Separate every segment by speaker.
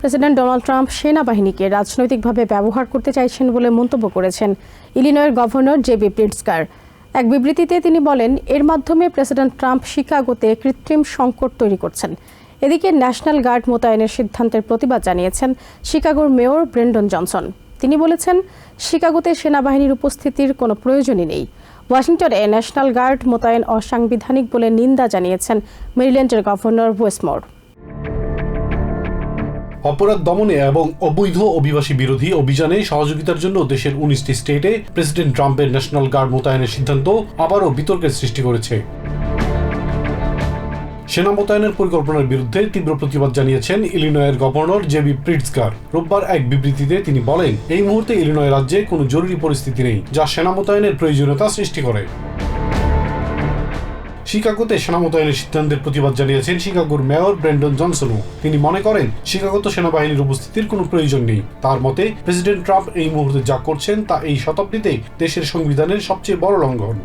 Speaker 1: President Donald Trump সেনাবাহিনীকে রাজনৈতিকভাবে ব্যবহার করতে চাইছেন বলে মন্তব্য করেছেন ইলিনয়ের গভর্নর জেবি প্রিটসকার এক বিবৃতিতে তিনি বলেন, এর মাধ্যমে প্রেসিডেন্ট ট্রাম্প শিকাগোতে কৃত্রিম সংকট তৈরি করছেন। এদিকে ন্যাশনাল গার্ড মোতায়েনের সিদ্ধান্তের প্রতিবাদ জানিয়েছেন শিকাগোর মেয়র ব্রেন্ডন জনসন। তিনি বলেছেন, শিকাগোতে সেনাবাহিনীর উপস্থিতির কোনো প্রয়োজনই নেই। ওয়াশিংটনে ন্যাশনাল গার্ড মোতায়েন অসাংবিধানিক বলে নিন্দা জানিয়েছেন মেরিল্যান্ডের গভর্নর ওয়েস্টমোর।
Speaker 2: অপরাধ দমনে এবং অবৈধ অভিবাসী বিরোধী অভিযানে সহযোগিতার জন্য দেশের উনিশটি স্টেটে প্রেসিডেন্ট ট্রাম্পের ন্যাশনাল গার্ড মোতায়েনের সিদ্ধান্ত আবারও বিতর্কের সৃষ্টি করেছে। সেনা মোতায়েনের পরিকল্পনার বিরুদ্ধে তীব্র প্রতিবাদ জানিয়েছেন ইলিনয়ের গভর্নর জেবি প্রিটসকার রোববার এক বিবৃতিতে তিনি বলেন, এই মুহূর্তে ইলিনয় রাজ্যে কোনো জরুরি পরিস্থিতি নেই, যা সেনা মোতায়েনের প্রয়োজনীয়তা সৃষ্টি করে। শিকাগোতে সেনা মোতায়েনের সিদ্ধান্তের প্রতিবাদ জানিয়েছেন শিকাগোর মেয়র ব্রেন্ডন জনসনও। তিনি মনে করেন, শিকাগোতে সেনাবাহিনীর উপস্থিতির কোনো প্রয়োজন নেই। তার মতে, প্রেসিডেন্ট ট্রাম্প এই মুহূর্তে যা করছেন তা এই শতাব্দীতে দেশের সংবিধানের সবচেয়ে বড় লঙ্ঘন।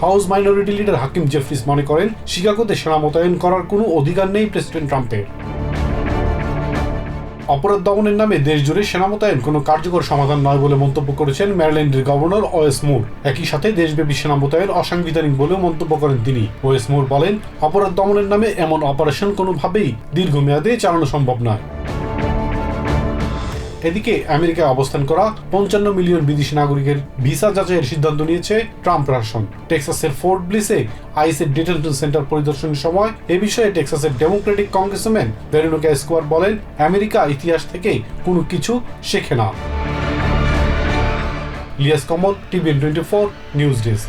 Speaker 2: House minority leader Hakeem Jeffries মনে করেন, শিকাগোতে সেনা মোতায়েন করার কোনো অধিকার নেই প্রেসিডেন্ট ট্রাম্পের। অপরাধ দমনের নামে দেশ জুড়ে সেনা মোতায়েন। কোনো কার্যকর সমাধান নয় বলে মন্তব্য করেছেন ম্যারিল্যান্ডের গভর্নর ওয়েস মুর। একই সাথে দেশব্যাপী সেনা মোতায়েন অসাংবিধানিক বলেও মন্তব্য করেন তিনি। ওয়েস মুর বলেন, অপরাধ দমনের নামে এমন অপারেশন কোনোভাবেই দীর্ঘমেয়াদে চালানো সম্ভব নয়। এদিকে আমেরিকায় অবস্থান করা পঞ্চান্ন মিলিয়ন বিদেশি নাগরিকের ভিসা যাচাইয়ের সিদ্ধান্ত নিয়েছে ট্রাম্প প্রশাসন টেক্সাসের ফোর্ট ব্লিসে আইসের ডিটেনশন সেন্টার পরিদর্শনের সময় এ বিষয়ে টেক্সাসের ডেমোক্রেটিক কংগ্রেসম্যান ভেরোনিকা স্কোয়ার বলেন, আমেরিকা ইতিহাস থেকে কোনো কিছু শেখে না। লিয়াস Kamal, TVN twenty four, news desk.